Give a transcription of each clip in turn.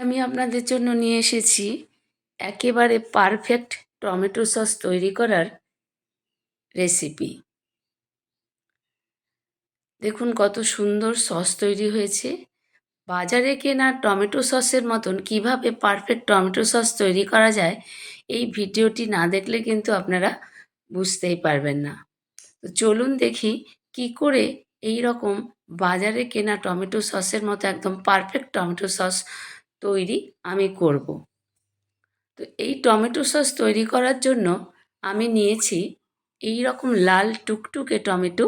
আমি আপনাদের জন্য নিয়ে এসেছি একেবারে পারফেক্ট টমেটো সস তৈরি করার রেসিপি দেখুন কত সুন্দর সস তৈরি হয়েছে। বাজারে কেনা টমেটো সসের মতন কীভাবে পারফেক্ট টমেটো সস তৈরি করা যায়, এই ভিডিওটি না দেখলে কিন্তু আপনারা বুঝতেই পারবেন না। তো চলুন দেখি কি করে এই রকম বাজারে কেনা টমেটো সসের মতো একদম পারফেক্ট টমেটো সস তৈরি আমি করব। তো এই টমেটো সস তৈরি করার জন্য আমি নিয়েছি এই রকম লাল টুকটুকে টমেটো।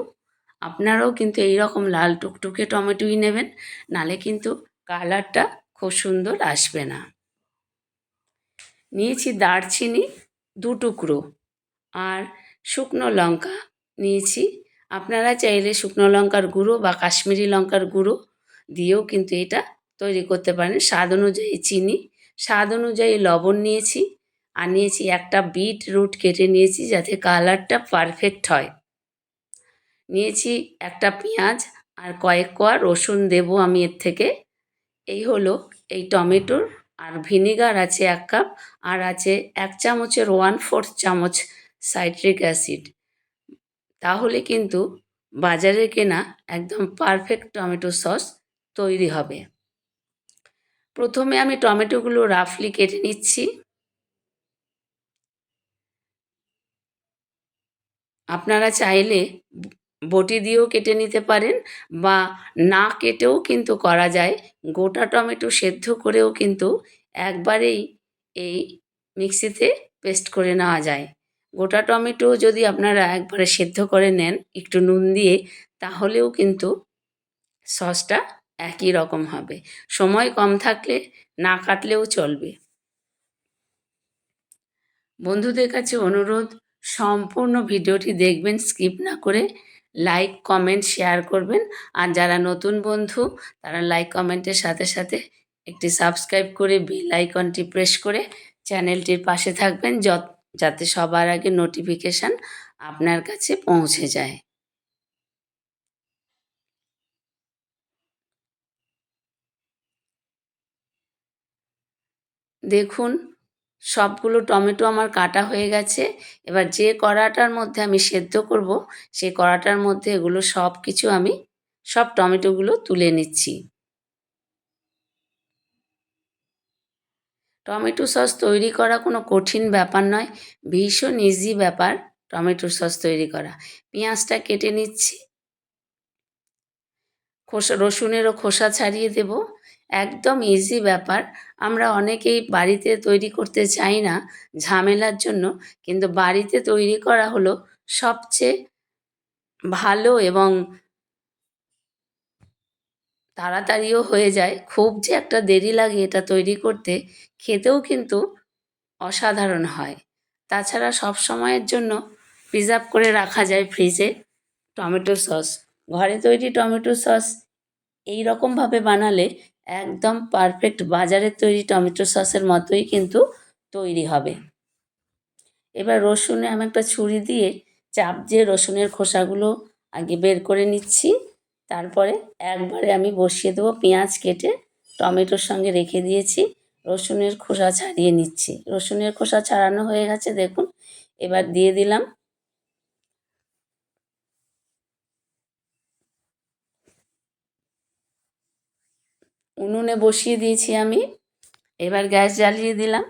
আপনারাও কিন্তু এই রকম লাল টুকটুকে টমেটোই নেবেন, নালে কিন্তু কালারটা খুব সুন্দর আসবে না। নিয়েছি দারচিনি দু টুকরো আর শুকনো লঙ্কা নিয়েছি। আপনারা চাইলে শুকনো লঙ্কার গুঁড়ো বা কাশ্মীরি লঙ্কার গুঁড়ো দিয়েও কিন্তু এটা তৈরি করতে পারেন। স্বাদ অনুযায়ী চিনি, স্বাদ অনুযায়ী লবণ নিয়েছি আর নিয়েছি একটা বিট রুট কেটে নিয়েছি যাতে কালারটা পারফেক্ট হয়। নিয়েছি একটা পেঁয়াজ আর কয়েক কোয়া রসুন দেব আমি এর থেকে। এই হলো এই টমেটোর আর ভিনেগার আছে এক কাপ আর আছে এক চামচের ওয়ান ফোর্থ চামচ সাইট্রিক অ্যাসিড। তাহলে কিন্তু বাজারে কেনা একদম পারফেক্ট টমেটো সস তৈরি হবে। প্রথমে আমি টমেটোগুলো রাফলি কেটে নিচ্ছি। আপনারা চাইলে বটি দিয়েও কেটে নিতে পারেন বা না কেটেও কিন্তু করা যায়। গোটা টমেটো সেদ্ধ করেও কিন্তু একবারেই এই মিক্সিতে পেস্ট করে নেওয়া যায়। গোটা টমেটো যদি আপনারা একবারে সেদ্ধ করে নেন একটু নুন দিয়ে, তাহলেও কিন্তু সসটা একই রকম হবে। সময় কম থাকলে না কাটলেও চলবে। বন্ধুদের কাছে অনুরোধ, সম্পূর্ণ ভিডিওটি দেখবেন, স্কিপ না করে লাইক, কমেন্ট, শেয়ার করবেন। আর যারা নতুন বন্ধু, তারা লাইক কমেন্টের সাথে সাথে একটি সাবস্ক্রাইব করে বেল আইকনটি প্রেস করে চ্যানেলটির পাশে থাকবেন যাতে সবার আগে নোটিফিকেশান আপনার কাছে পৌঁছে যায়। দেখুন, সবগুলো টমেটো আমার কাটা হয়ে গেছে। এবার যে কড়াটার মধ্যে আমি সেদ্ধ করব, সেই কড়াটার মধ্যে এগুলো সব কিছু আমি, সব টমেটোগুলো তুলে নিচ্ছি। টমেটো সস তৈরি করা কোনো কঠিন ব্যাপার নয়, ভীষণ ইজি ব্যাপার টমেটো সস তৈরি করা। পেঁয়াজটা কেটে নিচ্ছি, খোসা, রসুনেরও খোসা ছাড়িয়ে দেব। একদম ইজি ব্যাপার। আমরা অনেকেই বাড়িতে তৈরি করতে চাই না ঝামেলার জন্য, কিন্তু বাড়িতে তৈরি করা হলো সবচেয়ে ভালো এবং তাড়াতাড়িও হয়ে যায়। খুব যে একটা দেরি লাগে এটা তৈরি করতে, খেতেও কিন্তু অসাধারণ হয়। তাছাড়া সব সময়ের জন্য প্রিজার্ভ করে রাখা যায় ফ্রিজে টমেটো সস। ঘরে তৈরি টমেটো সস এই রকমভাবে বানালে একদম পারফেক্ট বাজারের তৈরি টমেটো সসের মতোই কিন্তু তৈরি হবে। এবার রসুনে আমি একটা ছুরি দিয়ে চাপ দিয়ে রসুনের খোসাগুলো আগে বের করে নিচ্ছি। তারপরে একবারে আমি বসিয়ে দেবো পেঁয়াজ কেটে টমেটোর সঙ্গে রেখে দিয়েছি। রসুনের খোসা ছাড়িয়ে নিচ্ছি। রসুনের খোসা ছাড়ানো হয়ে গেছে, দেখুন। এবার দিয়ে দিলাম উনুনে বসিয়ে দিয়েছি আমি। এবার গ্যাস জ্বালিয়ে দিলাম।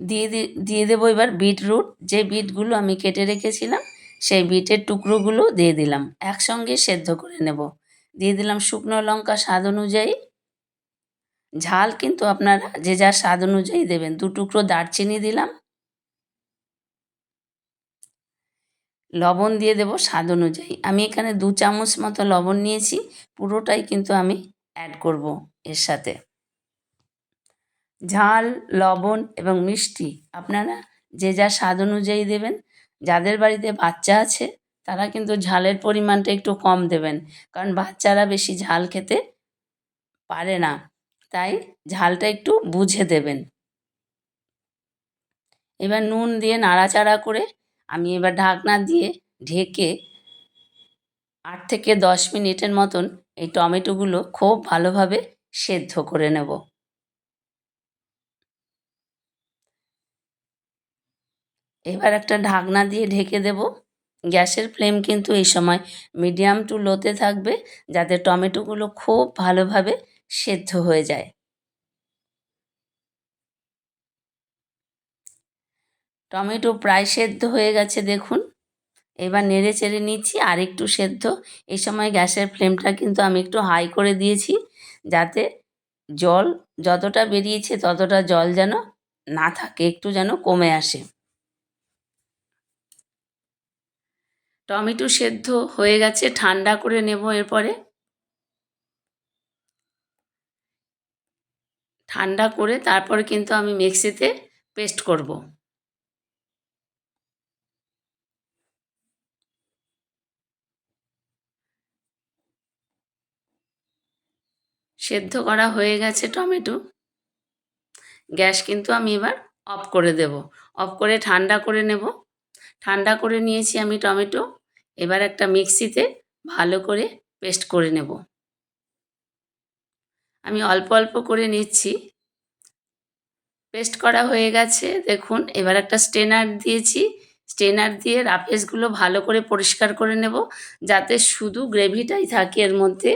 দিয়ে দিয়ে দেবো এবার বিটরুট। যে বিটগুলো আমি কেটে রেখেছিলাম, সেই বিটের টুকরোগুলো দিয়ে দিলাম। একসঙ্গে সেদ্ধ করে নেব। দিয়ে দিলাম শুকনো লঙ্কা স্বাদ অনুযায়ী। ঝাল কিন্তু আপনারা যে যার স্বাদ অনুযায়ী দেবেন। দু টুকরো দারচিনি দিলাম। লবণ দিয়ে দেব স্বাদ অনুযায়ী। আমি এখানে দু চামচ মতো লবণ নিয়েছি, পুরোটাই কিন্তু আমি অ্যাড করব এর সাথে। ঝাল, লবণ এবং মিষ্টি আপনারা যে যা স্বাদ অনুযায়ী দেবেন। যাদের বাড়িতে বাচ্চা আছে, তারা কিন্তু ঝালের পরিমাণটা একটু কম দেবেন। কারণ বাচ্চারা বেশি ঝাল খেতে পারে না, তাই ঝালটা একটু বুঝে দেবেন। এবার নুন দিয়ে নাড়াচাড়া করে আমি এবার ঢাকনা দিয়ে ঢেকে আট থেকে দশ মিনিটের মতন এই টমেটোগুলো খুব ভালোভাবে সেদ্ধ করে নেব। এবার একটা ঢাকনা দিয়ে ঢেকে দেব। গ্যাসের ফ্লেম কিন্তু এই সময় মিডিয়াম টু লোতে থাকবে যাতে টমেটোগুলো খুব ভালোভাবে সেদ্ধ হয়ে যায়। টমেটো প্রায় সেদ্ধ হয়ে গেছে, দেখুন। এবার নেড়ে চেড়ে নিচ্ছি, আর একটু সেদ্ধ। এই সময় গ্যাসের ফ্লেমটা কিন্তু আমি একটু হাই করে দিয়েছি, যাতে জল যতটা বেরিয়েছে ততটা জল যেন না থাকে, একটু যেন কমে আসে। টমেটো সেদ্ধ হয়ে গেছে, ঠান্ডা করে নেব এরপরে। ঠান্ডা করে তারপরে কিন্তু আমি মিক্সিতে পেস্ট করব। সেদ্ধ করা হয়ে গেছে টমেটো। গ্যাস কিন্তু আমি এবার অফ করে দেব। অফ করে ঠান্ডা করে নেব। ঠান্ডা করে নিয়েছি আমি টমেটো। এবার একটা মিক্সিতে ভালো করে পেস্ট করে নেব। আমি অল্প অল্প করে নিচ্ছি। পেস্ট করা হয়ে গেছে। দেখুন, এবার একটা স্টেনার দিয়েছি। স্টেনার দিয়ে রাফেসগুলো ভালো করে পরিষ্কার করে নেব। যাতে শুধু গ্রেভিটাই থাকে এর মধ্যে।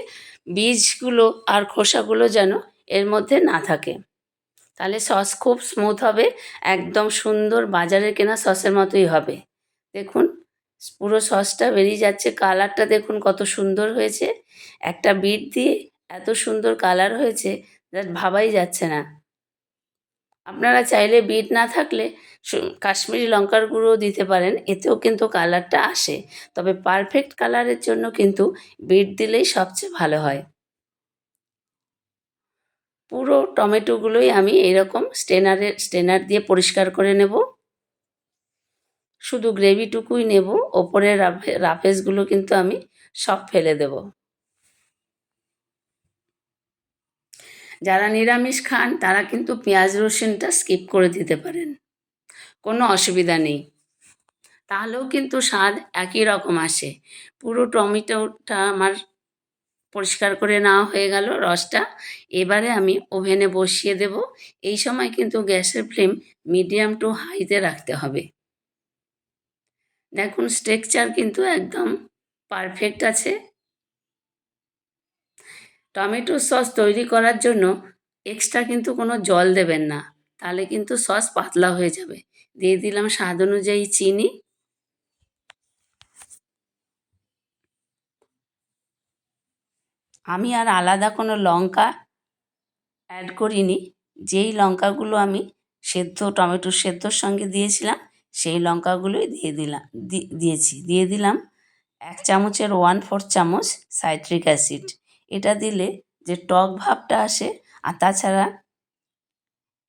বীজগুলো আর খোসাগুলো যেন এর মধ্যে না থাকে। তাহলে সস খুব স্মুথ হবে, একদম সুন্দর বাজারে কেনা সসের মতোই হবে। দেখুন, পুরো সসটা বেরিয়ে যাচ্ছে, কালারটা দেখুন কত সুন্দর হয়েছে। একটা বিট দিয়ে এত সুন্দর কালার হয়েছে যা ভাবাই যাচ্ছে না। আপনারা চাইলে বিট না থাকলে কাশ্মীরি লঙ্কার গুঁড়ো দিতে পারেন, এতেও কিন্তু কালারটা আসে। তবে পারফেক্ট কালারের জন্য কিন্তু বিট দিলেই সবচেয়ে ভালো হয়। পুরো টমেটোগুলোই আমি এরকম স্টেনারের স্টেনার দিয়ে পরিষ্কার করে নেব। শুধু গ্রেভিটুকুই নেব, ওপরের রাফে, রাফেসগুলো কিন্তু আমি সব ফেলে দেব। যারা নিরামিষ খান, তারা কিন্তু পেঁয়াজ রসুনটা স্কিপ করে দিতে পারেন। কোনো অসুবিধা নেই। তাহলেও কিন্তু স্বাদ একই রকম আসে। পুরো টমেটোটা আমার পরিষ্কার করে নেওয়া হয়ে গেল রসটা। এবারে আমি ওভেনে বসিয়ে দেব। এই সময় কিন্তু গ্যাসের ফ্লেম মিডিয়াম টু হাইতে রাখতে হবে। দেখুন স্ট্রেকচার কিন্তু একদম পারফেক্ট আছে। টমেটো সস তৈরি করার জন্য এক্সট্রা কিন্তু কোনো জল দেবেন না। তাহলে কিন্তু সস পাতলা হয়ে যাবে। দিয়ে দিলাম স্বাদ অনুযায়ী চিনি। আমি আর আলাদা কোনো লঙ্কা অ্যাড করিনি। যেই লঙ্কাগুলো আমি সেদ্ধ, টমেটো সেদ্ধর সঙ্গে দিয়েছিলাম, সেই লঙ্কাগুলোই দিয়ে দিলাম দিয়েছি। দিয়ে দিলাম এক চামচের ওয়ান ফোর চামচ সাইট্রিক অ্যাসিড এটা দিলে যে টক ভাবটা আসে, আর তাছাড়া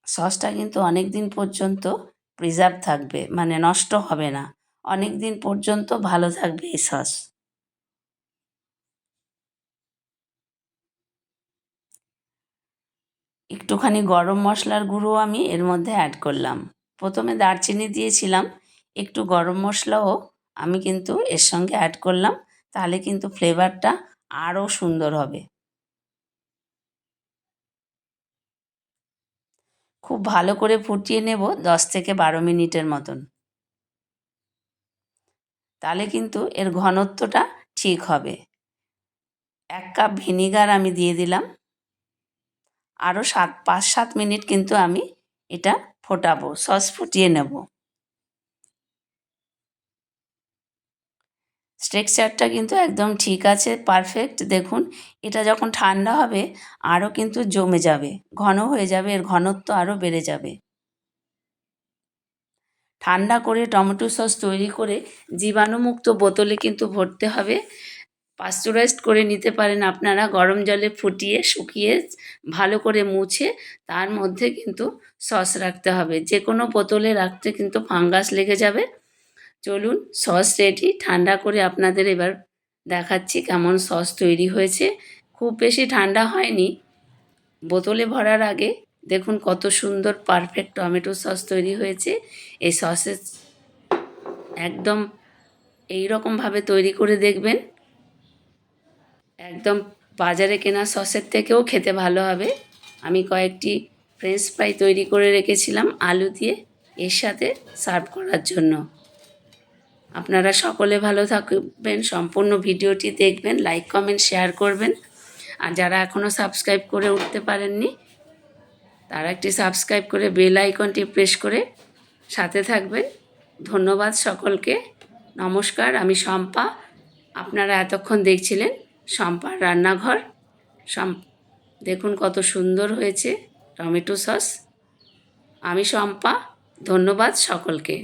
সসটা কিন্তু অনেক দিন পর্যন্ত প্রিজার্ভ থাকবে মানে নষ্ট হবে না। অনেক দিন পর্যন্ত ভালো থাকবে এই সস। একটুখানি গরম মশলার গুঁড়ো আমি এর মধ্যে অ্যাড করলাম। প্রথমে দারচিনি দিয়েছিলাম, একটু গরম মশলাও আমি কিন্তু এর সঙ্গে অ্যাড করলাম, তাহলে কিন্তু ফ্লেভারটা আরও সুন্দর হবে। খুব ভালো করে ফুটিয়ে নেব দশ থেকে বারো মিনিটের মতন। তাহলে কিন্তু এর ঘনত্বটা ঠিক হবে। এক কাপ ভিনিগার আমি দিয়ে দিলাম। আরও সাত, পাঁচ, সাত মিনিট কিন্তু আমি এটা ফোটাবো, সস ফুটিয়ে নেব। স্ট্রেকচারটা কিন্তু একদম ঠিক আছে পারফেক্ট দেখুন, এটা যখন ঠান্ডা হবে, আরও কিন্তু জমে যাবে, ঘন হয়ে যাবে, এর ঘনত্ব আরও বেড়ে যাবে। ঠান্ডা করে টমেটো সস তৈরি করে জীবাণুমুক্ত বোতলে কিন্তু ভরতে হবে। পাস্তুরাইজড করে নিতে পারেন আপনারা, গরম জলে ফুটিয়ে, শুকিয়ে, ভালো করে মুছে, তার মধ্যে কিন্তু সস রাখতে হবে। যে কোনো বোতলে রাখতে কিন্তু ফাঙ্গাস লেগে যাবে। চলুন সস রেডি ঠান্ডা করে আপনাদের এবার দেখাচ্ছি কেমন সস তৈরি হয়েছে। খুব বেশি ঠান্ডা হয়নি। বোতলে ভরার আগে দেখুন কত সুন্দর পারফেক্ট টমেটো সস তৈরি হয়েছে। এই সসের একদম এই রকমভাবে তৈরি করে দেখবেন। একদম বাজারে কেনা সসের থেকেও খেতে ভালো হবে। আমি কয়েকটি ফ্রেঞ্চ ফ্রাই তৈরি করে রেখেছিলাম আলু দিয়ে এর সাথে সার্ভ করার জন্য। আপনারা সকলে ভালো থাকবেন, সম্পূর্ণ ভিডিওটি দেখবেন লাইক কমেন্ট শেয়ার করবেন। আর যারা এখনও সাবস্ক্রাইব করে উঠতে পারেননি, তারা একটি সাবস্ক্রাইব করে বেল আইকনটি প্রেস করে সাথে থাকবেন। ধন্যবাদ সকলকে। নমস্কার, আমি শম্পা। আপনারা এতক্ষণ দেখছিলেন শম্পার রান্নাঘর। শম দেখুন কত সুন্দর হয়েছে টমেটো সস। আমি শম্পা, ধন্যবাদ সকলকে।